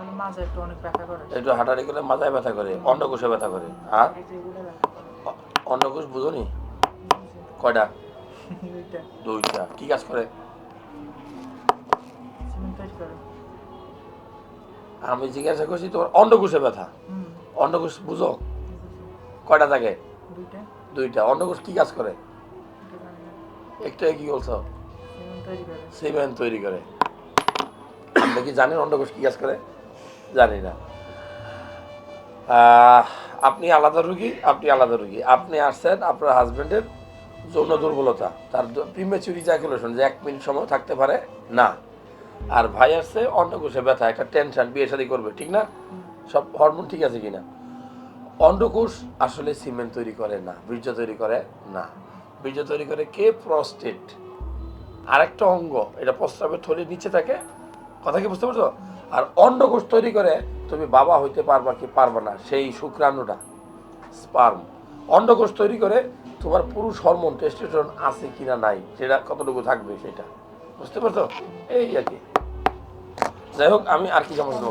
তাহলে মাঝে একটু অনেক ব্যথা করে। একটু হাঁটাহাঁটি করলে মাথায় ব্যথা করে অন্ডকোষে ব্যথা করে। আর? অন্ডকোষ বুঝনি? কয়টা? দুইটা। কি কাজ করে? সিমেন্ট তৈরি করে। আমি জিজ্ঞাসা করছি তোমার অন্ডকোষে ব্যথা? অন্ডকোষ বুঝো? কয়টা থাকে? দুইটা। অন্ডকোষ কি কাজ করে? একটা কি বলছো। সিমেন্ট তৈরি করে। সিমেন্ট তৈরি করে। আপনি কি জানেন অন্ডকোষ কি কাজ করে? জানি না আপনি আলাদা রুগী, আপনি আলাদা রুগী। আপনি আসছেন আপনার হাজব্যান্ডের যৌন দুর্বলতা, তার প্রিমেচুর ইজাকুলেশন যে এক মিনিট সময় থাকতে পারে, না। আর ভাই আসছে, অন্ডকোষে ব্যথা, একটা টেনশন বিয়ে শাদী করবে, ঠিক না? সব হরমোন ঠিক আছে কিনা? অন্ডকোষ আসলে সিমেন্ট তৈরি করে না, বীর্য তৈরি করে না। বীর্য তৈরি করে কে? প্রস্টেট আরেকটা অঙ্গ, এটা প্রস্রাবের থলির নিচে থাকে। কথা কি বুঝতে পারছ? আর অন্ডকোষ তৈরি করে তুমি বাবা হইতে পারবা কি পারবা না, সেই শুক্রাণুটা, স্পার্ম। অন্ডকোষ তৈরি করে তোমার পুরুষ হরমোন টেস্টোস্টেরন আছে কি না নাই, সেটা কতটুকু থাকবে সেটা, বুঝতে পারছ? এই আর কি। যাই হোক, আমি আর কি সমস্যা